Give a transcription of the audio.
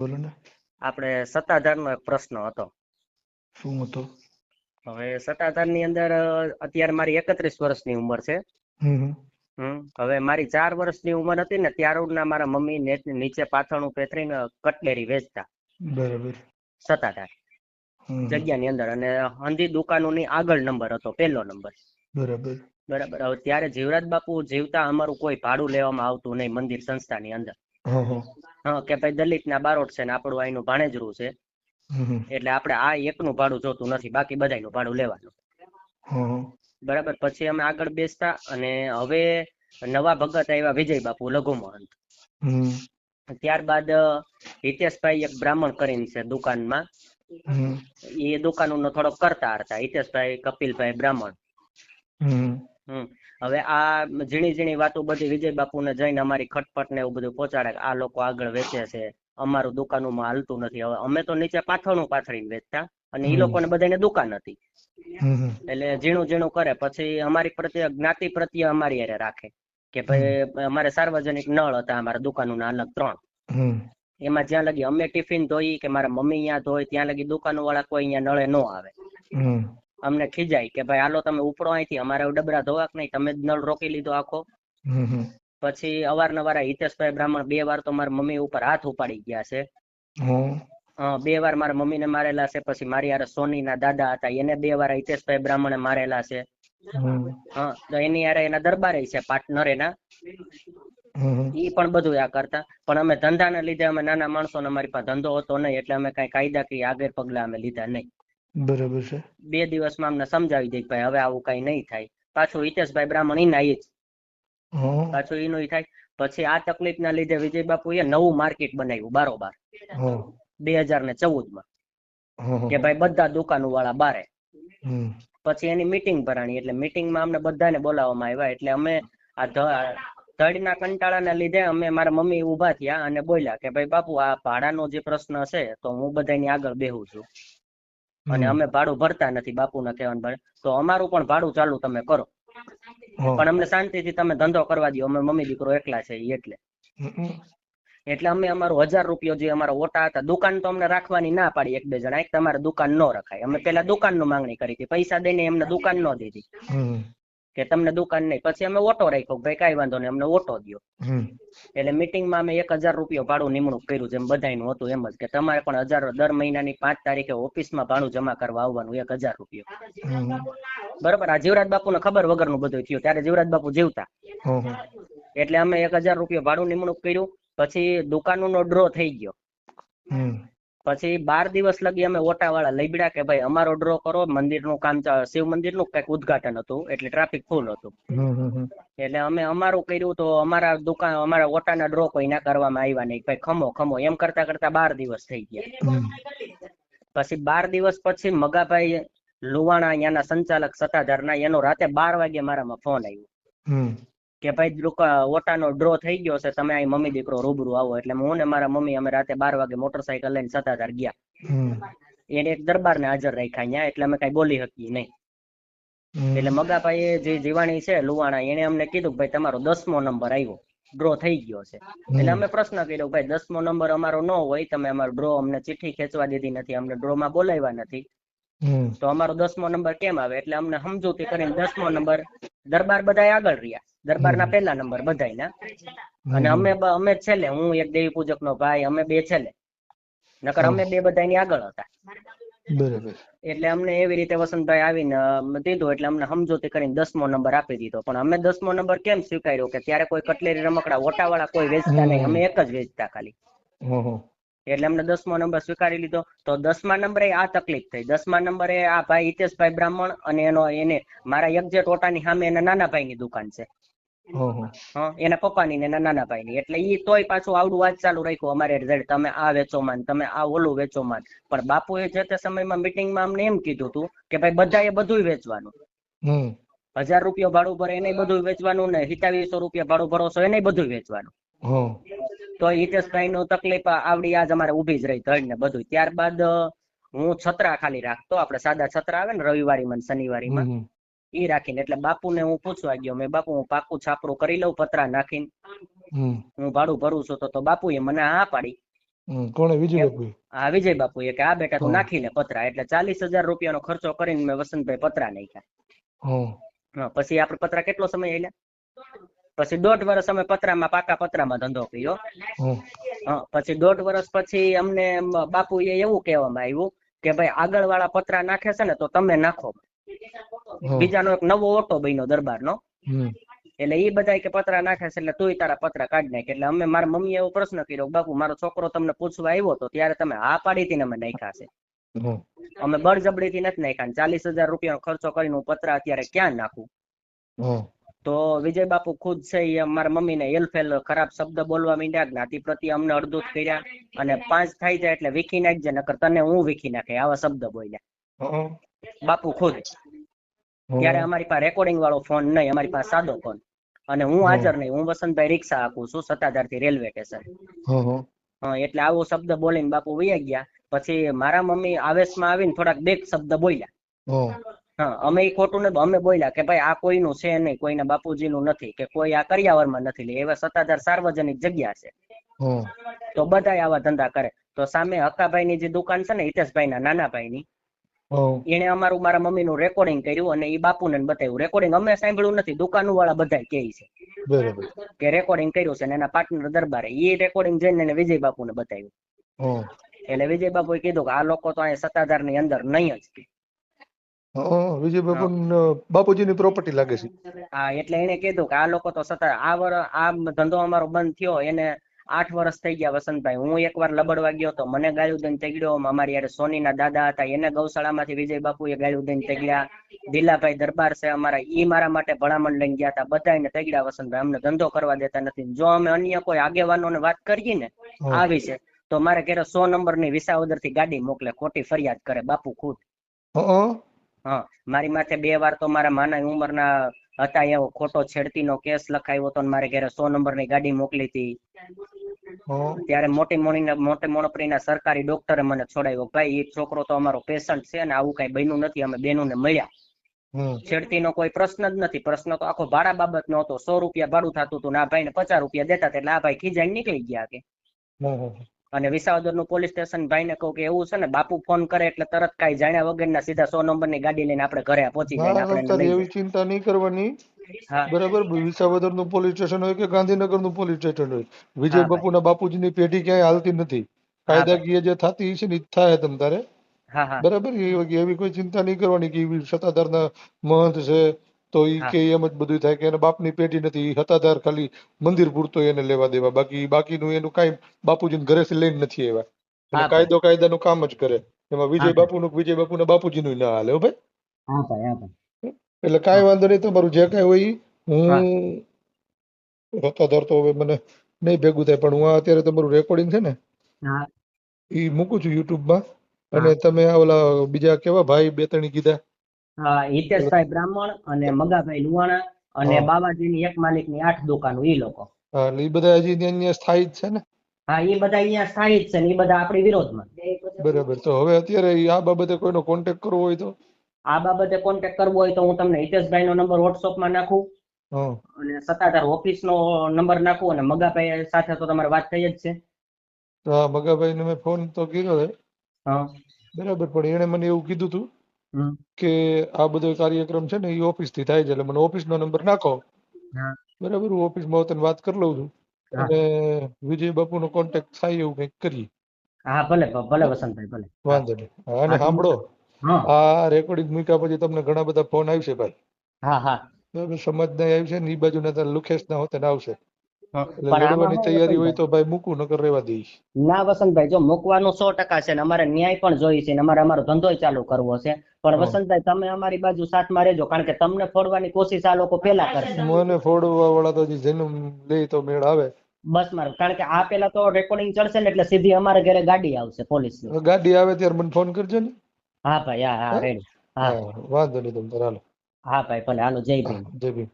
બોલો ને. આપણે સત્તાધારનો એક પ્રશ્ન હતો. શું હતો? હવે સત્તાધારની અંદર અત્યારે મારી એકત્રીસ વર્ષની ઉંમર છે. હવે મારી ચાર વર્ષની ઉંમર હતી ને ત્યારના મારા મમ્મી નીચે પાથરણું પેથરીને કટલેરી વેચતા. બરાબર. સત્તાધાર. જગ્યાની અંદર અને હંધી દુકાનોની આગળ નંબર હતો પહેલો નંબર. બરાબર. બરાબર. હવે ત્યારે જીવરાજ બાપુ જીવતા અમારું કોઈ ભાડું લેવામાં આવતું નહીં મંદિર સંસ્થાની અંદર. હા કે ભાઈ દલિતના બારોટ છે ને આપણું અહીંનું ભાણેજરું છે. એટલે આપણે આ એકનું ભાડું જોતું નથી બાકી બધાનું ભાડું લેવાનું. બરાબર પછી અમે આગળ બેસતા અને હવે નવા ભગત આવ્યા વિજય બાપુ લઘુ મહંત ત્યારબાદ હિતેશભાઈ એક બ્રાહ્મણ કરીને છે દુકાનમાં. એ દુકાનનો થોડોક કરતા હતા. હિતેશભાઈ કપિલભાઈ બ્રાહ્મણ. હમ. હમ. હવે આ ઝીણી ઝીણી વાતો બધી વિજય બાપુને જઈને અમારી ખટપટ ને એવું બધું પહોંચાડે આ લોકો આગળ વેચે છે અમારું દુકાનોમાં હાલતું નથી. હવે અમે તો નીચે પાથરણું પાથરીને વેચતા અને એ લોકોને બધાને દુકાન હતી. એટલે ઝીણું ઝીણું કરે. પછી અમારી પ્રત્યે જ્ઞાતિ પ્રત્યે અમારી હારે રાખે કે ભાઈ અમારે સાર્વજનિક નળ હતા અમારા દુકાનોના અલગ ત્રણ. એમાં જ્યાં લગી અમે ટિફિન ધોઈ કે મારા મમ્મી અહીંયા ધોઈ ત્યાં લગી દુકાનો વાળા કોઈ અહીંયા નળે ન આવે. અમને ખીજાય કે ભાઈ હાલો તમે ઉપડો અહીંથી અમારે ડબરા ધોવા નહીં તમે જ નળ રોકી લીધો આખો. પછી અવારનવાર હિતેશભાઈ બ્રાહ્મણ બે વાર તો મારા મમ્મી ઉપર હાથ ઉપાડી ગયા છે. હા બે વાર મારા મમ્મીને મારેલા છે પછી મારી હારે સોનીના દાદા હતા એને બે વાર હિતેશભાઈ બ્રાહ્મણે મારેલા છે. હા તો એની હારે એના દરબારે છે પાર્ટનર એના. ઈ પણ બધું આ કરતા. પણ અમે ધંધાને લીધે અમે નાના માણસો અમારી પાસે ધંધો હતો નહીં એટલે અમે કઈ કાયદાકીય આગળ પગલા અમે લીધા નહીં. બરાબર છે. બે દિવસમાં અમને સમજાવી દે કે ભાઈ હવે આવું કઈ નહીં થાય. પાછો હિતેશભાઈ બ્રાહ્મણ ઈ ના જ. પાછો એનો થાય. પછી આ તકલીફના લીધે વિજય બાપુએ નવું માર્કેટ બનાવ્યું બારોબાર. બે હજાર ને ચૌદમાં કે ભાઈ બધા દુકાનો વાળા બારે પછી એની મીટિંગ ભરાણી એટલે મીટિંગમાં અમને બધાને બોલાવવામાં આવ્યા. એટલે અમે આ ધડીના ધડના કંટાળાના લીધે અમે મારા મમ્મી ઊભા થયા અને બોલ્યા કે ભાઈ બાપુ આ ભાડાનો જે પ્રશ્ન છે તો હું બધાની આગળ બેહું છું. અને અમે ભાડું ભરતા નથી બાપુના કહેવાનું ભાડે. તો અમારું પણ ભાડું ચાલુ તમે કરો. પણ અમને શાંતિથી તમે ધંધો કરવા દો અમે મમ્મી દીકરો એકલા છે એટલે. એટલે અમે અમારું હજાર રૂપિયો જે અમારા ઓટા હતા દુકાન તો અમને રાખવાની ના પાડી એક બે જણા. એક તમારે દુકાન ન રખાય. અમે પેલા દુકાનનું માંગણી કરી હતી. પૈસા દઈને એમને દુકાન ન દીધી. કે તમને દુકાન નહીં. પછી અમે ઓટો રાખ્યો. ભાઈ કાંઈ વાંધો નહીં. અમને ઓટો દ્યો. એટલે મિટિંગમાં અમે એક હજાર રૂપિયો ભાડું નિમણૂક કર્યું જેમ બધાયનું હતું એમ જ કે તમારે પણ હજાર દર મહિનાની પાંચ તારીખે ઓફિસમાં ભાડું જમા કરવા આવવાનું એક હજાર રૂપિયો. બરોબર? આ જીવરાજ બાપુને ખબર વગરનું બધું થયું. ત્યારે જીવરાજ બાપુ જીવતા. એટલે અમે એક હજાર રૂપિયા ભાડું નિમણૂક કર્યું. પછી દુકાનનો ડ્રો થઈ ગયો. પછી બાર દિવસ લગી અમે ઓટાવાળા લઈબડ્યા કે ભાઈ અમારો ડ્રો કરો મંદિરનું કામ શિવ મંદિરનું કંઈક ઉદ્ઘાટન હતું એટલે ટ્રાફિક ફૂલ હતું. એટલે અમે અમારું કર્યું તો અમારા દુકાન અમારા ઓટાના ડ્રો કોઈ ના કરવામાં આવ્યા નહીં. ભાઈ ખમો ખમો એમ કરતા કરતા બાર દિવસ થઈ ગયા. પછી બાર દિવસ પછી મગાભાઈ લુવાણા અહીંયાના સંચાલક સત્તાધારના એનો રાતે બાર વાગે મારામાં ફોન આવ્યો. કે ભાઈ દુકા- ઓટાનો ડ્રો થઈ ગયો છે તમે અહીં મમ્મી દીકરો રૂબરૂ આવો. એટલે હું ને મારા મમ્મી અમે રાતે બાર વાગે મોટરસાયકલ લઈને સતાધાર ગયા. એને એક દરબારને હાજર રાખ્યા અહીંયા એટલે અમે કઈ બોલી શકીએ નહીં. એટલે મગાભાઈ જે જીવાણી છે લુવાણા એને અમને કીધું કે ભાઈ તમારો દસમો નંબર આવ્યો ડ્રો થઈ ગયો છે. એટલે અમે પ્રશ્ન કર્યો ભાઈ દસમો નંબર અમારો ન હોય તમે અમારો ડ્રો અમને ચિઠ્ઠી ખેંચવા દીધી નથી અમને ડ્રો માં બોલાવ્યા નથી. તો અમારો દસમો નંબર કેમ આવે? એટલે અમને સમજૂતી કરીને દસમો નંબર દરબાર બધા આગળ રહ્યા. દરબારના પહેલા નંબર બધાયના. અને અમે અમે છેલ્લે હું એક દેવી પૂજક નો ભાઈ અમે બે છેલ્લે. નકર અમે બે બધાની આગળ હતા. બરાબર. એટલે અમને એવી રીતે વસંતભાઈ આવીને દીધો એટલે અમને સમજૂતી કરીને દસમો નંબર આપી દીધો. પણ અમે દસમો નંબર કેમ સ્વીકાર્યો કે ત્યારે કોઈ કટલેરી રમકડા ઓટાવાળા કોઈ વેચતા નહીં. અમે એક જ વેચતા ખાલી. એટલે અમને દસમો નંબર સ્વીકારી લીધો. તો દસમા નંબરે આ તકલીફ થઈ. દસમા નંબરે આ ભાઈ હિતેશભાઈ બ્રાહ્મણ અને એનો એને મારા યજ્ઞ ટોટાની સામે એના નાના ભાઈની દુકાન છે. એના પપ્પાની ને નાના ભાઈની એટલે ઈ તોય પાછું આવડું વાત ચાલુ રાખ્યું અમારે રિઝલ્ટ તમે આ વેચો માન તમે આ ઓલું વેચો માન. પણ બાપુએ જે તે સમયમાં મીટિંગમાં અમને એમ કીધું હતું કે ભાઈ બધાએ બધું વેચવાનું. હજાર રૂપિયા ભાડું ભરે એને બધું વેચવાનું ને સિત્તાવીસો રૂપિયા ભાડું ભરો છો એને બધું વેચવાનું. તો હિતેશભાઈ નું તકલીફ આવડી આજ અમારે ઊભી જ રહી ધડ ને બધું ત્યારબાદ હું છત્રા ખાલી રાખતો આપણે સાદા છત્રા આવે ને રવિવારી માં શનિવારીમાં. હમ ઈ રાખીને. એટલે બાપુને હું પૂછવા ગયો. મેં બાપુ હું પાકું છાપરું કરી લઉં પતરા નાખીને. હું ભાડું ભરું છું તો તો બાપુએ મને હા પાડી. કોણે? વિજય બાપુ હા વિજય બાપુ કે આ બેટા તું નાખી લે પતરા. એટલે ચાલીસ હજાર રૂપિયાનો ખર્ચો કરીને મેં વસંતભાઈ પતરા નાખ્યા. પછી આપણે પતરા કેટલો સમય આલ્યા પછી દોઢ વર્ષ અમે પતરામાં પાકા પતરામાં ધંધો કર્યો. પછી દોઢ વર્ષ પછી અમને બાપુ એ એવું કહેવામાં આવ્યું કે ભાઈ આગળ વાળા પતરા નાખે છે ને તો તમે નાખો. બીજાનો એક નવો ઓટો બન્યો દરબારનો. નો એટલે એ બધા કે પતરા નાખે છે એટલે તું તારા પતરા કાઢ નાખ. એટલે અમે મારા મમ્મી એવો પ્રશ્ન કર્યો બાપુ મારો છોકરો તમને પૂછવા આવ્યો તો ત્યારે તમે હા પાડી હતી ને અમે નાખ્યા છે. અમે બળજબડી થી નથી નાખ્યા ચાલીસ હજાર રૂપિયાનો ખર્ચો કરીને હું પતરા અત્યારે ક્યાં નાખું? તો વિજય બાપુ ખુદ છે એ મારા મમ્મીને એલફેલ ખરાબ શબ્દ બોલવા માંડ્યા જ્ઞાતિ પ્રત્યે અમને અડધૂત કર્યા અને પાંચ થાય જાય એટલે વીખી નાખજે નકર તને હું વીખી નાખે આવા શબ્દ બોલ્યા. બાપુ ખુદ. ત્યારે અમારી પાસે રેકોર્ડિંગ વાળો ફોન નહીં અમારી પાસે સાદો ફોન અને હું હાજર નહીં હું વસંતભાઈ રિક્ષા આપું છું સત્તાધારથી રેલવે સ્ટેશન એટલે આવો શબ્દ બોલીને બાપુ વૈયા ગયા. પછી મારા મમ્મી આવેશમાં આવીને થોડાક બેક શબ્દ બોલ્યા. હા અમે ખોટું નથી અમે બોલ્યા કે ભાઈ આ કોઈનું છે નહીં કોઈના બાપુજીનું નથી કે કોઈ આ કરિયાવરમાં નથી લે એવા સત્તાધાર સાર્વજનિક જગ્યા છે. તો બધા આવા ધંધા કરે. તો સામે હકાભાઈની જે દુકાન છે ને હિતેશભાઈ ના નાના ભાઈની હમ એને અમારું મારા મમ્મી નું રેકોર્ડિંગ કર્યું અને એ બાપુને બતાવ્યું. રેકોર્ડિંગ અમે સાંભળ્યું નથી દુકાન વાળા બધા કે છે કે રેકોર્ડિંગ કર્યું છે અને એના પાર્ટનર દરબારે. એ રેકોર્ડિંગ જઈને એને વિજય બાપુને બતાવ્યું. એટલે વિજય બાપુએ કીધું કે આ લોકો તો અહીંયા સત્તાધારની અંદર નહીં જ વિજય બાપુ બાપુજીની પ્રોપર્ટી લાગે છે. હા એટલે એને કીધું કે આ લોકો તો સત્તા આ વર આ ધંધો અમારો બંધ થયો એને આઠ વર્ષ થઈ ગયા વસંતભાઈ. હું એકવાર લબડવા ગયો તો મને ગાળ્યું દઈને તેગડ્યો અમારી યારે સોનીના દાદા હતા. એને ગૌશાળામાંથી વિજય બાપુએ ગાળ્યું દઈને તેગડ્યા દિલાભાઈ દરબાર છે અમારા. ઈ મારા માટે ભલામણ લઈને ગયા હતા. બધાને તેગડ્યા વસંતભાઈ. અમને ધંધો કરવા દેતા નથી. જો અમે અન્ય કોઈ આગેવાનોને વાત કરીએ ને આવી આ વિશે તો મારે ઘેરે સો નંબરની વિસાવદરથી ગાડી મોકલે. ખોટી ફરિયાદ કરે. બાપુ ખુદ. હા. મારી માથે બે વાર તો મારા માના ઉંમરના હતા એવો ખોટો છેડતીનો કેસ લખાયો હતો મારે ઘરે સો નંબરની ગાડી મોકલી હતી. ત્યારે મોટી મોટી મોટી મોણપરીના સરકારી ડોક્ટરે મને છોડાવ્યો. ભાઈ એ છોકરો તો અમારો પેશન્ટ છે ને આવું કઈ બન્યું નથી અમે બેનોને મળ્યા. છેડતી છેડતીનો કોઈ પ્રશ્ન જ નથી. પ્રશ્ન તો આખો ભાડા બાબત નો હતો સો રૂપિયા ભાડું થતું હતું ને આ ભાઈને પચાસ રૂપિયા દેતા એટલે આ ભાઈ ખીજાઈ નીકળી ગયા કે. અને વિસાવદરનું પોલીસ સ્ટેશન ભાઈને કહું કે એવું છે ને બાપુ ફોન કરે એટલે તરત કાંઈ જાણ્યા વગરના સીધા સો નંબરની ગાડી લઈને આપણે ઘરે પહોંચી જાય આપણે એવી ચિંતા નહીં કરવાની. બરાબર વિસાવદરનું પોલીસ સ્ટેશન હોય કે ગાંધીનગરનું પોલીસ સ્ટેશન હોય? વિજય બાપુના બાપુજીની પેઢી ક્યાંય હાલતી નથી. કાયદાકીય જે થતી છે ને થાય તમ તારે. બરાબર એવી કોઈ ચિંતા નહીં કરવાની કે સત્તાધારના મહંત છે તો ઈ હા. કે એમ જ બધું થાય કે એના બાપની પેઢી નથી ઈ સત્તાધાર ખાલી મંદિર પૂરતો એને લેવા દેવા. બાકી બાકીનું એનું કાંઈ બાપુજીને ઘરેથી લઈને નથી આવ્યા. એટલે હા, ભાઈ. કાયદો કાયદાનું કામ જ કરે. એમાં વિજય ભાઈ. બાપુનું વિજય બાપુના બાપુજીનું ના હાલે હો ભાઈ. હા ભાઈ હા ભાઈ. એટલે કાંઈ વાંધો નહીં તમારું જે કાંઈ હોય ઈ હા. હું. સત્તાધાર તો હવે મને નહીં ભેગું થાય પણ હું આ અત્યારે તમારું રેકોર્ડિંગ છે ને હા. ઈ મૂકું છું YouTube માં. અને તમે આ ઓલા બીજા કેવા ભાઈ બે ત્રણ કીધા. હિતેશભાઈ બ્રાહ્મણ અને મગાભાઈ લુવાણા અને બાબાજીની એક માલિકની આઠ દુકાનો ઈ લોકો. એ એટલે બધા હજી ત્યાં સ્થાયી છે ને? હા એ બધા અહીંયા સ્થાયી જ છે ને એ બધા આપણી વિરોધમાં. બરાબર તો હવે અત્યારે આ બાબતે કોઈનો કોન્ટેક્ટ કરવો હોય તો? આ બાબતે કોન્ટેક્ટ કરવો હોય તો હું તમને હિતેશભાઈ નો નંબર વોટ્સઅપમાં નાખું. અને સત્તાધાર ઓફિસ નો નંબર નાખું અને મગાભાઈ સાથે તો તમારે વાત થઈ જ છે. તો મગાભાઈ ને મેં ફોન તો કર્યો છે હા. બરાબર પણ એણે મને એવું કીધું હતું. કે આ બધો કાર્યક્રમ છે ને એ ઓફિસથી થાય છે. એટલે મને ઓફિસ નો નંબર નાખો. બરાબર હું ઓફિસમાં તને વાત કરી લઉં છું. અને વિજય બાપુ નો કોન્ટેક્ટ થાય એવું કંઈક કરીએ. હા ભલે ભલે વસંતભાઈ ભલે. વાંધો નહીં. અને સાંભળો. આ રેકોર્ડિંગ મૂક્યા પછી તમને ઘણા બધા ફોન આવશે ભાઈ. હા હા. બરાબર સમાજના આવશે ને એ બાજુ ના લુખેશ ના હોતે આવશે. લડવાની તૈયારી હોય તો ભાઈ મૂકું નકર રહેવા દઈશ. ના વસંતભાઈ જો મૂકવાનું સો ટકા છે ને અમારે ન્યાય પણ જોઈએ છે ને અમારે અમારો ધંધો ચાલુ કરવો છે. પણ વસંતભાઈ તમે અમારી બાજુ સાથમાં રહેજો કારણ કે તમને ફોડવાની કોશિશ આ લોકો પેલા કરશે મને ફોડવા વાળા તો જન્મ લે તો મેળ આવે. બસ મારું કારણ કે આ પેલા તો રેકોર્ડિંગ ચડશે ને એટલે સીધી અમારા ઘરે ગાડી આવશે પોલીસ ગાડી આવે ત્યારે મને ફોન કરજો ને. હા ભાઈ હા હા હા? રેડી. હા. હા વાંધો નહીં તમ તારે હાલો. હા ભાઈ ભલે હાલો જય ભીમ. જય ભીમ.